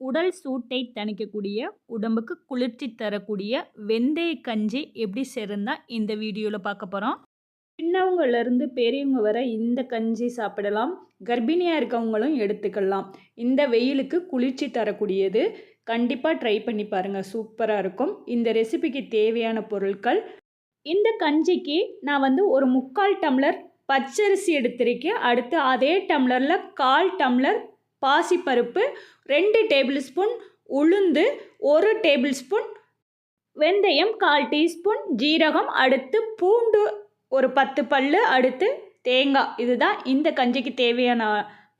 உடல் சூட்டை தணிக்கக்கூடிய உடம்புக்கு குளிர்ச்சி தரக்கூடிய வெந்தய கஞ்சி எப்படி செய்கிறதா இந்த வீடியோவில் பார்க்க போகிறோம் சின்னவங்கலேருந்து பெரியவங்க வர இந்த கஞ்சி சாப்பிடலாம். கர்ப்பிணியாக இருக்கவங்களும் எடுத்துக்கலாம். இந்த வெயிலுக்கு குளிர்ச்சி தரக்கூடியது. கண்டிப்பாக ட்ரை பண்ணி பாருங்கள் சூப்பராக இருக்கும். இந்த ரெசிபிக்கு தேவையான பொருட்கள். இந்த கஞ்சிக்கு நான் வந்து ஒரு முக்கால் டம்ளர் பச்சரிசி எடுத்திருக்கேன். அடுத்து அதே டம்ளரில் கால் டம்ளர் பாசிப்பருப்பு ரெண்டு டேபிள் ஸ்பூன் உளுந்து ஒரு டேபிள் ஸ்பூன் வெந்தயம் கால் டீஸ்பூன் ஜீரகம் அடுத்து பூண்டு ஒரு பத்து பல் அடுத்து தேங்காய். இதுதான் இந்த கஞ்சிக்கு தேவையான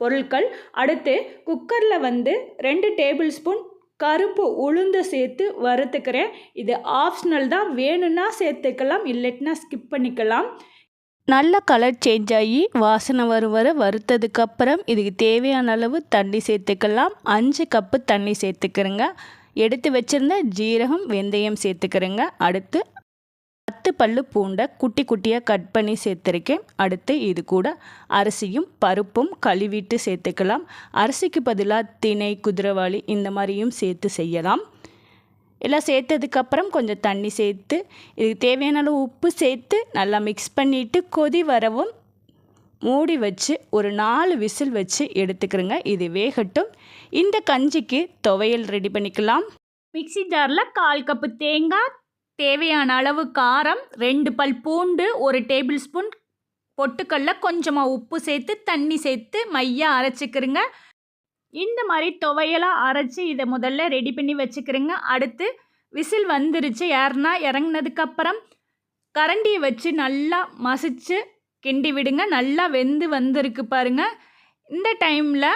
பொருட்கள். அடுத்து குக்கரில் வந்து ரெண்டு டேபிள் ஸ்பூன் கருப்பு உளுந்து சேர்த்து வறுத்துக்கிறேன். இது ஆப்ஷனல் தான். வேணும்னா சேர்த்துக்கலாம் இல்லைன்னா ஸ்கிப் பண்ணிக்கலாம். நல்ல கலர் சேஞ்ச் ஆகி வாசனை வரும் வர வறுத்ததுக்கப்புறம் இதுக்கு தேவையான அளவு தண்ணி சேர்த்துக்கலாம். அஞ்சு கப்பு தண்ணி சேர்த்துக்கிறேங்க. எடுத்து வச்சுருந்த ஜீரகம் வெந்தயம் சேர்த்துக்கிறேங்க. அடுத்து பத்து பல்லு பூண்டை குட்டி குட்டியாக கட் பண்ணி சேர்த்துருக்கேன். அடுத்து இது கூட அரிசியும் பருப்பும் கழுவிட்டு சேர்த்துக்கலாம். அரிசிக்கு பதிலாக திணை குதிரவாளி இந்த மாதிரியும் சேர்த்து செய்யலாம். எல்லாம் சேர்த்ததுக்கப்புறம் கொஞ்சம் தண்ணி சேர்த்து இதுக்கு தேவையான அளவு உப்பு சேர்த்து நல்லா மிக்ஸ் பண்ணிவிட்டு கொதி வரவும் மூடி வச்சு ஒரு நாலு விசில் வச்சு எடுத்துக்கிறோங்க. இது வேகட்டும். இந்த கஞ்சிக்கு துவையல் ரெடி பண்ணிக்கலாம். மிக்சி ஜாரில் கால் கப்பு தேங்காய் தேவையான அளவு காரம் ரெண்டு பல் பூண்டு ஒரு டேபிள் ஸ்பூன் பொட்டுக்கல்ல கொஞ்சமாக உப்பு சேர்த்து தண்ணி சேர்த்து மையாக அரைச்சிக்கிறோங்க. இந்த மாதிரி துவையலாக அரைச்சி இதை முதல்ல ரெடி பண்ணி வச்சுக்கிறேங்க. அடுத்து விசில் வந்துருச்சு. யாருன்னா இறங்கினதுக்கப்புறம் கரண்டியை வச்சு நல்லா மசிச்சு கிண்டி விடுங்க. நல்லா வெந்து வந்திருக்கு பாருங்கள் இந்த டைமில்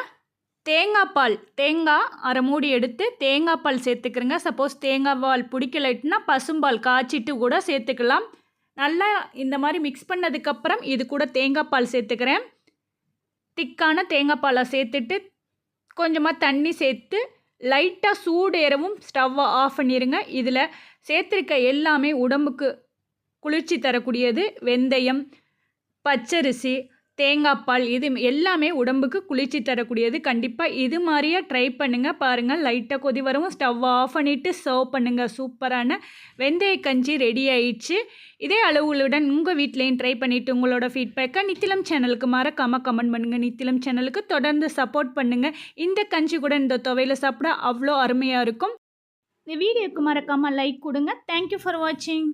தேங்காய் பால் தேங்காய் அரை மூடி எடுத்து தேங்காய் பால் சேர்த்துக்கிறேங்க. சப்போஸ் தேங்காய் பால் பிடிக்கலைட்டுனா பசும்பால் காய்ச்சிட்டு கூட சேர்த்துக்கலாம். நல்லா இந்த மாதிரி மிக்ஸ் பண்ணதுக்கப்புறம் இது கூட தேங்காய் பால் சேர்த்துக்கிறேன். திக்கான தேங்காய் பாலை சேர்த்துட்டு கொஞ்சமாக தண்ணி சேர்த்து லைட்டாக சூடேறவும் ஸ்டவ்வை ஆஃப் பண்ணிடுங்க இதில் சேர்த்துருக்க எல்லாமே உடம்புக்கு குளிர்ச்சி தரக்கூடியது. வெந்தயம் பச்சரிசி தேங்காய் பால் இது எல்லாமே உடம்புக்கு குளிர்ச்சி தரக்கூடியது. கண்டிப்பாக இது மாதிரியே ட்ரை பண்ணுங்கள் பாருங்கள் லைட்டாக கொதி வரவும் ஸ்டவ் ஆஃப் பண்ணிவிட்டு சர்வ் பண்ணுங்கள் சூப்பரான வெந்தய கஞ்சி ரெடி ஆயிடுச்சு. இதே அளவுகளுடன் உங்கள் வீட்லேயும் ட்ரை பண்ணிவிட்டு உங்களோட ஃபீட்பேக்கை நித்திலம் சேனலுக்கு மறக்காமல் கமெண்ட் பண்ணுங்கள் நித்திலம் சேனலுக்கு தொடர்ந்து சப்போர்ட் பண்ணுங்கள் இந்த கஞ்சி கூட இந்த துவையில் சாப்பிட அவ்வளோ அருமையாக இருக்கும். இந்த வீடியோக்கு மறக்காமல் லைக் கொடுங்க. தேங்க்யூ ஃபார் வாட்சிங்